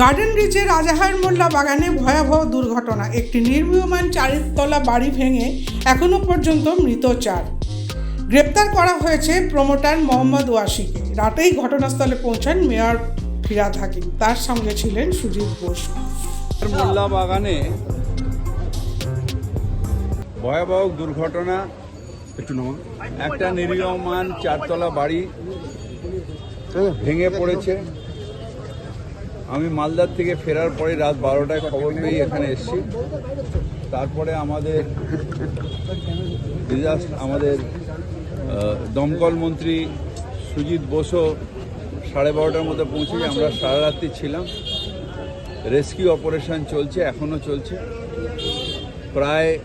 Garden রিচে Rajahar মোল্লা বাগানে ভয়াবহ দুর্ঘটনা। একটি নির্মীয়মান চারিতলা বাড়ি ভেঙে এখনও পর্যন্ত মৃত চার। গ্রেপ্তার করা হয়েছে প্রমোটার মোহাম্মদ ওয়াসিকে। রাতেই ঘটনাস্থলে পৌঁছান মেয়র ফিরাদ হাকিম। তার সঙ্গে ছিলেন সুজিত বোস। মোল্লা বাগানে ভয়াবহ দুর্ঘটনা। একটা নির্মীয়মান চারতলা বাড়ি ভেঙে পড়েছে। আমি মালদার থেকে ফেরার পরে রাত বারোটায় খবর পেয়ে এখানে এসেছি। তারপরে আমাদের disaster- আমাদের দমকল মন্ত্রী সুজিত বসু সাড়ে বারোটার মধ্যে পৌঁছে আমরা সারা রাত্রি ছিলাম। রেস্কিউ অপারেশন চলছে, এখনও চলছে। প্রায়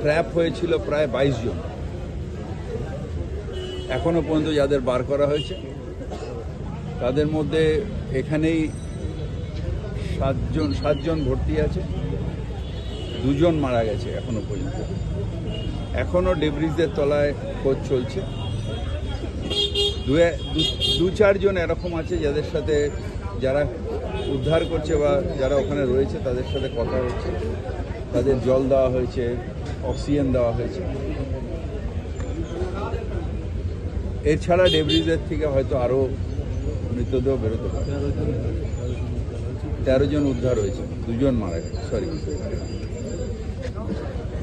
ট্র্যাপ হয়েছিল প্রায় বাইশ জন। এখনও পর্যন্ত যাদের বার করা হয়েছে, তাদের মধ্যে এখানেই সাতজন সাতজন ভর্তি আছে। দুজন মারা গেছে এখনও পর্যন্ত। এখনও ডেব্রিজদের তলায় খোঁজ চলছে। দু চারজন এরকম আছে যাদের সাথে যারা উদ্ধার করছে বা যারা ওখানে রয়েছে তাদের সাথে কথা হচ্ছে। তাদের জল দেওয়া হয়েছে, অক্সিজেন দেওয়া হয়েছে। এছাড়া ডেব্রিজের থেকে হয়তো আরও মৃতদেহ বেরোতে পারে। তেরো জন উদ্ধার হয়েছে, দুজন মারা গেছে সরি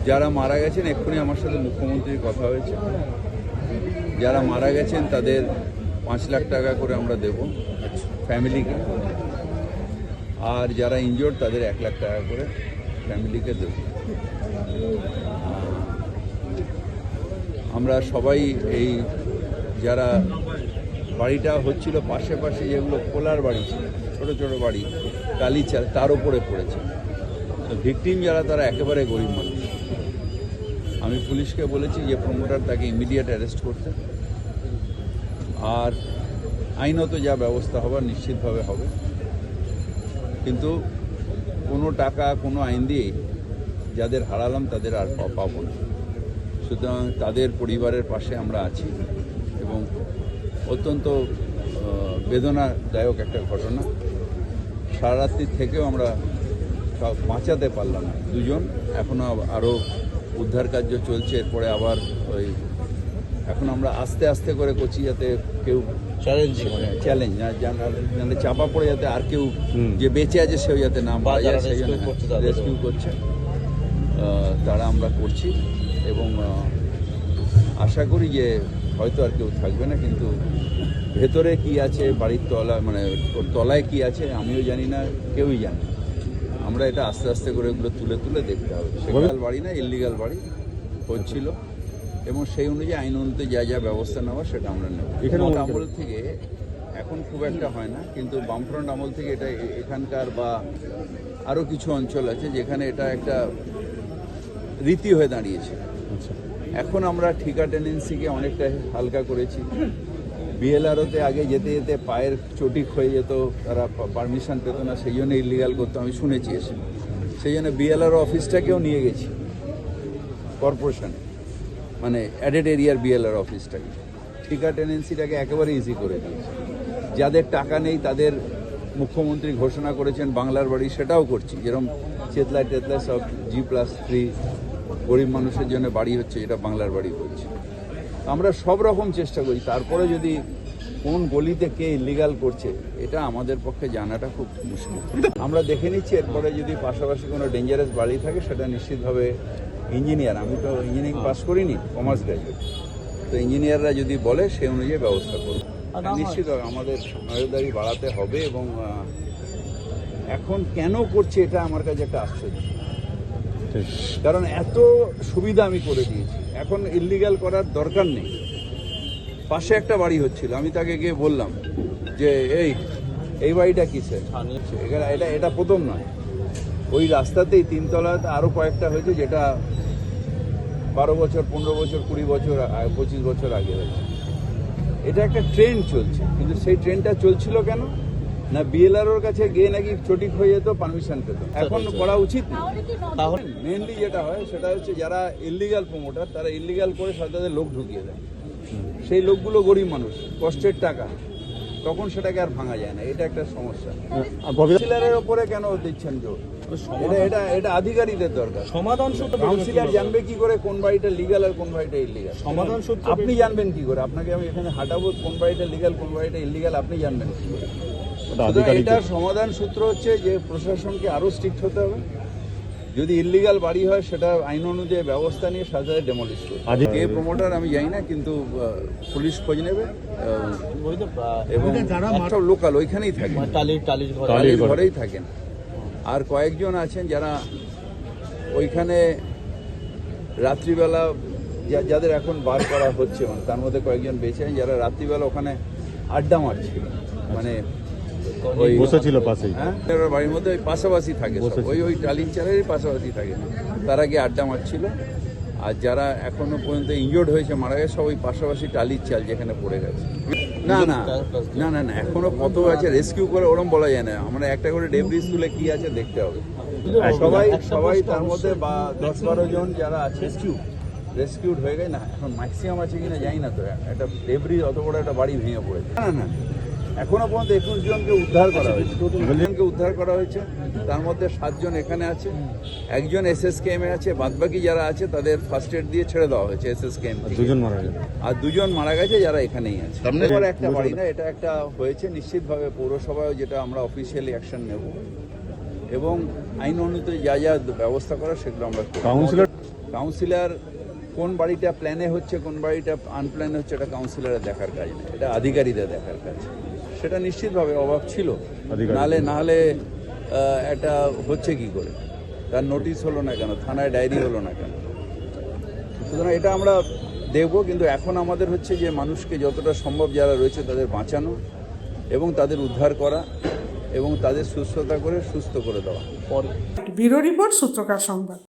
যারা মারা গেছেন, এক্ষুনি আমার সাথে মুখ্যমন্ত্রীর কথা হয়েছে। যারা মারা গেছেন, তাদের পাঁচ লাখ টাকা করে আমরা দেব ফ্যামিলিকে আর যারা ইনজোর্ড তাদের এক লাখ টাকা করে ফ্যামিলিকে দেব। আমরা সবাই এই যারা বাড়িটা হচ্ছিল পাশে পাশে যেগুলো খোলার বাড়ি ছিল ছোট ছোট বাড়ি কালিচা তার উপরে পড়েছে। তো ভিকটিম যারা, তারা একেবারে গরিব মানুষ। আমি পুলিশকে বলেছি যে প্রমোটার তাকে ইমিডিয়েট অ্যারেস্ট করতে। আর আইনত যা ব্যবস্থা হবার নিশ্চিতভাবে হবে। কিন্তু কোনো টাকা, কোনো আইন দিয়ে যাদের হারালাম, তাদের আর পাবো না। সুতরাং তাদের পরিবারের পাশে আমরা আছি এবং অত্যন্ত বেদনাদায়ক একটা ঘটনা। সারা রাত্রি থেকেও আমরা সব বাঁচাতে পারলাম না। দুজন এখনও আরও উদ্ধার কার্য চলছে এরপরে আবার ওই এখন আমরা আস্তে আস্তে করে করছি যাতে কেউ চ্যালেঞ্জিং চ্যালেঞ্জ না মানে চাপা পড়ে যাতে আর কেউ যে বেঁচে আছে সেও যাতে না মারা যায় সেই জন্য। রেস্কিউ করছে। তারা আমরা করছি এবং আশা করি যে হয়তো আর কেউ থাকবে না কিন্তু ভেতরে কি আছে বাড়ির তলা মানে ওর তলায় কি আছে আমিও জানি না কেউই জানে আমরা এটা আস্তে আস্তে করে এগুলো তুলে তুলে দেখতে হবে। সেগাল বাড়ি না ইলিগাল বাড়ি হচ্ছিল এবং সেই অনুযায়ী আইন অনুযায়ী যা যা ব্যবস্থা নেওয়া সেটা আমরা নেব। এখানে এখানে আমল থেকে এখন খুব একটা হয় না কিন্তু বামফ্রন্ট আমল থেকে এটা এখানকার বা আরও কিছু অঞ্চল আছে যেখানে এটা একটা রীতি হয়ে দাঁড়িয়েছে। আচ্ছা। এখন আমরা ঠিকা টেন্ডেন্সিকে অনেকটা হালকা করেছি। বিএলআরওতে আগে যেতে যেতে পায়ের চটি ক্ষয়ে যেত, তারা পারমিশন পেত না সেই জন্য ইলিগাল করতো, আমি শুনেছি এসে। সেই জন্য বিএলআরও অফিসটাকেও নিয়ে গেছি কর্পোরেশনে মানে অ্যাডেড এরিয়ার বিএলআর অফিসটাকে। ঠিকা টেন্ডেন্সিটাকে একেবারে ইজি করে দিয়েছে। যাদের টাকা নেই, তাদের মুখ্যমন্ত্রী ঘোষণা করেছেন, বাংলার বাড়ি সেটাও করছি। যেরকম চেতলা টেতলা সব জি প্লাস থ্রি গরিব মানুষের জন্য বাড়ি হচ্ছে এটা বাংলার বাড়ি করছি আমরা সব রকম চেষ্টা করি। তারপরে যদি কোন গলিতে কে ইলিগাল করছে এটা আমাদের পক্ষে জানাটা খুব মুশকিল। আমরা দেখে নিচ্ছি এরপরে যদি পাশাপাশি কোনো ডেঞ্জারাস বাড়ি থাকে সেটা নিশ্চিতভাবে ইঞ্জিনিয়ার আমি তো ইঞ্জিনিয়ারিং পাস করিনি কমার্স গ্র্যাজুয়েট তো ইঞ্জিনিয়াররা যদি বলে সেই অনুযায়ী ব্যবস্থা করব নিশ্চিতভাবে আমাদের নজরদারি বাড়াতে হবে এবং এখন কেন করছে এটা আমার কাছে একটা আশ্চর্য। কারণ এত সুবিধা আমি করে দিয়েছি। এখন ইলিগাল করার দরকার নেই। পাশে একটা বাড়ি হচ্ছিল, আমি তাকে গিয়ে বললাম যে, এই এই বাড়িটা কিসের? এখানে এটা এটা প্রথম নয়। ওই রাস্তাতেই তিনতলাতে আরও কয়েকটা হয়েছে যেটা বারো বছর, পনেরো বছর, কুড়ি বছর পঁচিশ বছর আগে হয়েছে। এটা একটা ট্রেন্ড চলছে, কিন্তু সেই ট্রেনটা চলছিল কেন? না বিএলআর কাছে গিয়ে নাকি চটিক হয়ে যেত পারমিশন পেত। এখন করা উচিত তাহলে মেনলি যেটা হয় সেটা হচ্ছে যারা ইলিগাল প্রমোটার তারা ইলিগাল করে তাদের লোক ঢুকিয়ে দেয়। সেই লোকগুলো গরিব মানুষ কষ্টের টাকা। তখন সেটাকে আর ভাঙা যায় না এটা একটা সমস্যা। কাউন্সিলরের ওপরে কেন দিচ্ছেন জোর? এটা এটা এটা আধিকারিকদের দরকার। সমাধান সূত্র কাউন্সিলর জানবে কি করে কোন বাড়িটা লিগাল আর কোন বাড়িটা ইলিগাল সমাধান সূত্র আপনি জানবেন কি করে? আপনাকে আমি এখানে হাঁটাবো কোন বাড়িটা লিগাল কোন বাড়িটা ইলিগাল আপনি জানবেন কি করে? এটার সমাধান সূত্র হচ্ছে যে প্রশাসনকে আরও স্ট্রিক্ট হতে হবে। যদি ইলিগাল বাড়ি হয় সেটা আইন অনুযায়ী ব্যবস্থা নিয়ে সাথে সাথে ডেমলিশ করবে কে প্রমোটার আমি জানি না কিন্তু পুলিশ খোঁজ নেবে এবং সব লোকাল ওইখানেই থাকে টালির টালির ঘর টালির ঘরেই থাকেন। আর কয়েকজন আছেন যারা ওইখানে রাত্রিবেলা যা- যাদের এখন বার করা হচ্ছে মানে তার মধ্যে কয়েকজন বেঁচে যারা রাত্রিবেলা ওখানে আড্ডা মারছিল। মানে ওই বসেছিল পাশেই। হ্যাঁ? বাড়ির মধ্যে ওই পাশাপাশি থাকে ওই ওই টালির চালেরই পাশাপাশি থাকে। তারা গিয়ে আড্ডা মারছিল। আর যারা এখনও পর্যন্ত ইনজোর্ড হয়েছে মারা গেছে সব ওই পাশাপাশি টালির চাল যেখানে পড়ে গেছে। না না। না না না এখনও কত আছে রেস্কিউ করে ওরম বলা যায় না। আমরা একটা করে ডেব্রিজ তুলে কি আছে দেখতে হবে। সবাই সবাই তার মধ্যে বা দশ বারো জন যারা আছে রেস্কিউ রেস্কিউড হয়ে গেছে। না এখন ম্যাক্সিমাম আছে কিনা জানি না তো। একটা ডেব্রিজ অত বড় একটা বাড়ি ভেঙে পড়েছে। না না। এখনও পর্যন্ত একুশ জনকে উদ্ধার করা হয়েছে। জনকে উদ্ধার করা হয়েছে তার মধ্যে সাতজন এখানে আছে। একজন এস এস এ আছে বাদবাকি যারা আছে তাদের ফার্স্ট এড দিয়ে ছেড়ে দেওয়া হয়েছে এস এস দুজন মারা গেল আর দুজন মারা গেছে যারা এখানেই আছে। সামনে এবার একটা বাড়ি না এটা একটা হয়েছে নিশ্চিতভাবে পৌরসভায় যেটা আমরা অফিসিয়ালি অ্যাকশন নেব। এবং আইন অনুযায়ী যা যা ব্যবস্থা করা সেগুলো আমরা করব। কাউন্সিলর কাউন্সিলর কোন বাড়িটা প্ল্যানে হচ্ছে কোন বাড়িটা আনপ্ল্যানে হচ্ছে এটা কাউন্সিলরের দেখার কাজ না এটা আধিকারিকদের দেখার কাজ। সেটা নিশ্চিতভাবে অভাব ছিল। আধিকারিক। নাহলে এটা হচ্ছে কি করে? তার নোটিশ হলো না কেন? থানায় ডায়েরি হলো না কেন? সুতরাং এটা আমরা দেখব কিন্তু এখন আমাদের হচ্ছে যে মানুষকে যতটা সম্ভব যারা রয়েছে তাদের বাঁচানো এবং তাদের উদ্ধার করা এবং তাদের সুস্থতা করে সুস্থ করে দেওয়া। ব্যুরো রিপোর্ট সূত্রকার সংবাদ।